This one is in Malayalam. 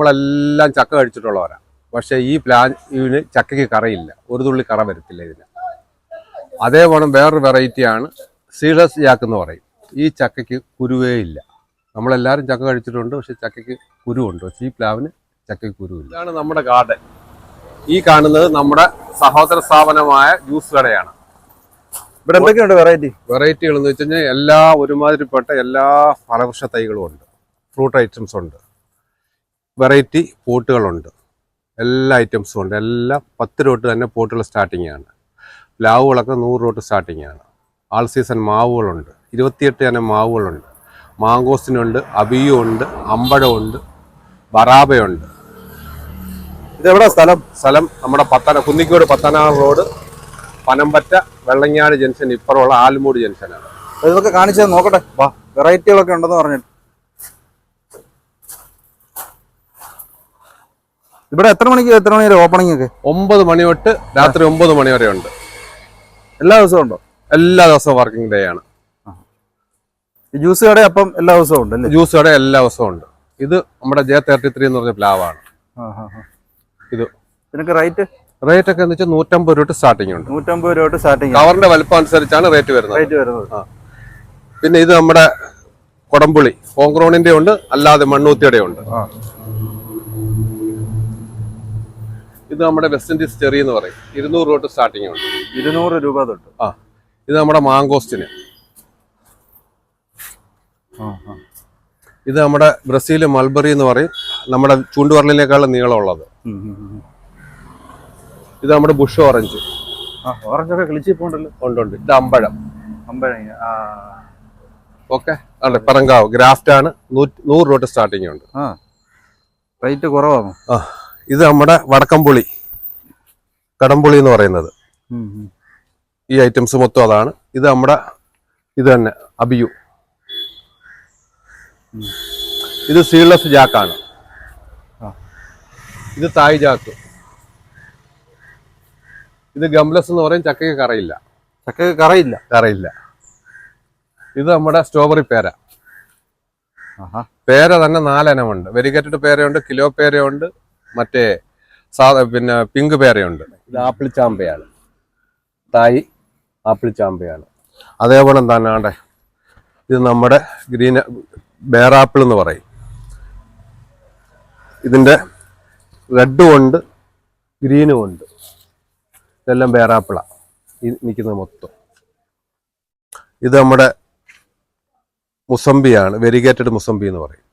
നമ്മളെല്ലാം ചക്ക കഴിച്ചിട്ടുള്ളവരാണ് പക്ഷേ ഈ പ്ലാൻ ഇതിന് ചക്കയ്ക്ക് കറയില്ല. ഒരു തുള്ളി കറ വരത്തില്ല ഇതിന്. അതേപോലെ വേറൊരു വെറൈറ്റിയാണ് സീഡസ് ജാക്ക് എന്ന് പറയും. ഈ ചക്കയ്ക്ക് കുരുവേ ഇല്ല. നമ്മളെല്ലാവരും ചക്ക കഴിച്ചിട്ടുണ്ട് പക്ഷെ ചക്കയ്ക്ക് കുരുവുണ്ട്. പക്ഷേ ഈ പ്ലാവിന് ചക്കയ്ക്ക് കുരുവില്ല. ഇതാണ് നമ്മുടെ ഗാർഡൻ ഈ കാണുന്നത് നമ്മുടെ സഹോദര സ്ഥാപനമായ ജ്യൂസ് കടയാണ്. ഇവിടെ എന്തൊക്കെയുണ്ട് വെറൈറ്റി വെറൈറ്റികൾ എന്ന് വെച്ച് കഴിഞ്ഞാൽ എല്ലാ ഒരുമാതിരിപ്പെട്ട എല്ലാ ഫലവൃക്ഷ തൈകളും ഉണ്ട്. ഫ്രൂട്ട് ഐറ്റംസ് ഉണ്ട്. വെറൈറ്റി പോട്ടുകളുണ്ട്. എല്ലാ ഐറ്റംസും ഉണ്ട്. എല്ലാം പത്ത് രൂപ തന്നെ പോട്ടുകൾ സ്റ്റാർട്ടിംഗ് ആണ്. പ്ലാവുകളൊക്കെ നൂറ് രൂപ ആണ്. ആൾ സീസൺ മാവുകളുണ്ട്. ഇരുപത്തിയെട്ട് തന്നെ മാവുകളുണ്ട്. മാങ്കോസിനുണ്ട് അബിയുണ്ട് അമ്പഴമുണ്ട് ബറാബയുണ്ട്. ഇതെവിടെ സ്ഥലം? സ്ഥലം നമ്മുടെ പത്തന കുന്നിക്കോട് പത്തനാറ് റോഡ് പനമ്പറ്റ വെള്ളങ്ങാട് ജംഗ്ഷൻ ഇപ്പുറമുള്ള ആലുമൂട് ജംഗ്ഷനാണ്. ഇതൊക്കെ കാണിച്ചത് നോക്കട്ടെ. വാ വെറൈറ്റികളൊക്കെ ഉണ്ടെന്ന് പറഞ്ഞിട്ട്. ഇവിടെ എത്ര മണിക്ക് എത്ര മണി വരെ ഓപ്പണിംഗ് ഒക്കെ? ഒമ്പത് മണി തൊട്ട് രാത്രി ഒമ്പത് മണി വരെ ഉണ്ട്. എല്ലാ ദിവസവും ഉണ്ടോ? എല്ലാ ദിവസവും വർക്കിംഗ് ഡേ ആണ്. ജ്യൂസ് കട അപ്പം എല്ലാ ദിവസവും ഉണ്ട് അല്ലേ? ജ്യൂസ് കട എല്ലാ ദിവസവും ഉണ്ട്. ഇത് നമ്മുടെ ജെ തേർട്ടി ത്രീ എന്ന് പറഞ്ഞ പ്ലാവാണ് ഇത്. ഇതിനൊക്കെ റേറ്റ് റേറ്റ് ഒക്കെ എന്ന് വെച്ചാൽ നൂറ്റമ്പത് രൂപ സ്റ്റാർട്ടിംഗ് ഉണ്ട്. നൂറ്റമ്പത് രൂപ സ്റ്റാർട്ടിംഗ് കവറിന്റെ വലുപ്പം അനുസരിച്ചാണ് റേറ്റ് വരുന്നത്. റേറ്റ് വരുന്നത്. പിന്നെ ഇത് നമ്മുടെ കൊടംപുളി. കോൺക്രോണിന്റെ ഉണ്ട് അല്ലാതെ മണ്ണൂത്തിയുടെ ഉണ്ട്. ഇത് നമ്മുടെ വെസ്റ്റ് ഇൻഡീസ് ചെറി എന്ന് പറയും. ഇരുന്നൂറ് രൂപ തൊട്ട് സ്റ്റാർട്ടിംഗ് ഉണ്ട്. ഇരുന്നൂറ് രൂപ തൊട്ട്. ആ. ഇത് നമ്മുടെ മാങ്കോസ്റ്റിന്. ഇത് നമ്മുടെ ബ്രസീൽ മൽബറി എന്ന് പറയും. നമ്മുടെ ചൂണ്ടുവരലിനേക്കാളും നീളമുള്ളത്. ഇത് നമ്മുടെ ബുഷ് ഓറഞ്ച് ആ ഓറഞ്ചൊക്കെ കിളിച്ചു പോകണ്ടല്ലോ. ഉണ്ട് ഉണ്ട്. ഇത് അമ്പഴം. അമ്പഴം ഓക്കെ. അതെ പറങ്കാവ്. ഗ്രാഫ്റ്റ് ആണ്. നൂറ് രൂപ സ്റ്റാർട്ടിംഗ് ഉണ്ട്. റേറ്റ് കുറവാണോ? ആ. ഇത് നമ്മുടെ വടക്കംപുളി കടംപുളി എന്ന് പറയുന്നത്. ഈ ഐറ്റംസ് മൊത്തം അതാണ്. ഇത് നമ്മുടെ ഇത് തന്നെ അബിയു. ഇത് സീൽലെസ് ജാക്കാണ്. ഇത് തായ് ജാക്ക് ഇത് ഗംലസ് എന്ന് പറയും ചക്കയ്ക്ക് കറയില്ല. ചക്കയ്ക്ക് കറയില്ല. കറയില്ല. ഇത് നമ്മുടെ സ്ട്രോബെറി പേര. പേര തന്നെ നാലെനമുണ്ട് വെരിഗേറ്റഡ് പേരയുണ്ട് കിലോ പേരയുണ്ട് മറ്റേ സാധാ പിന്നെ പിങ്ക് പേരയുണ്ട്. ഇത് ആപ്പിൾ ചാമ്പയാണ്. തായ് ആപ്പിൾ ചാമ്പയാണ്. അതേപോലെ തന്നെ ഇത് നമ്മുടെ ഗ്രീൻ ബേറാപ്പിൾ എന്ന് പറയും. ഇതിന്റെ റെഡും ഉണ്ട് ഗ്രീനും ഉണ്ട്. ഇതെല്ലാം ബേറാപ്പിളാണ് ഈ നിൽക്കുന്നത് മൊത്തം. ഇത് നമ്മുടെ മുസംബിയാണ് വെരിഗേറ്റഡ് മുസംബി എന്ന് പറയും.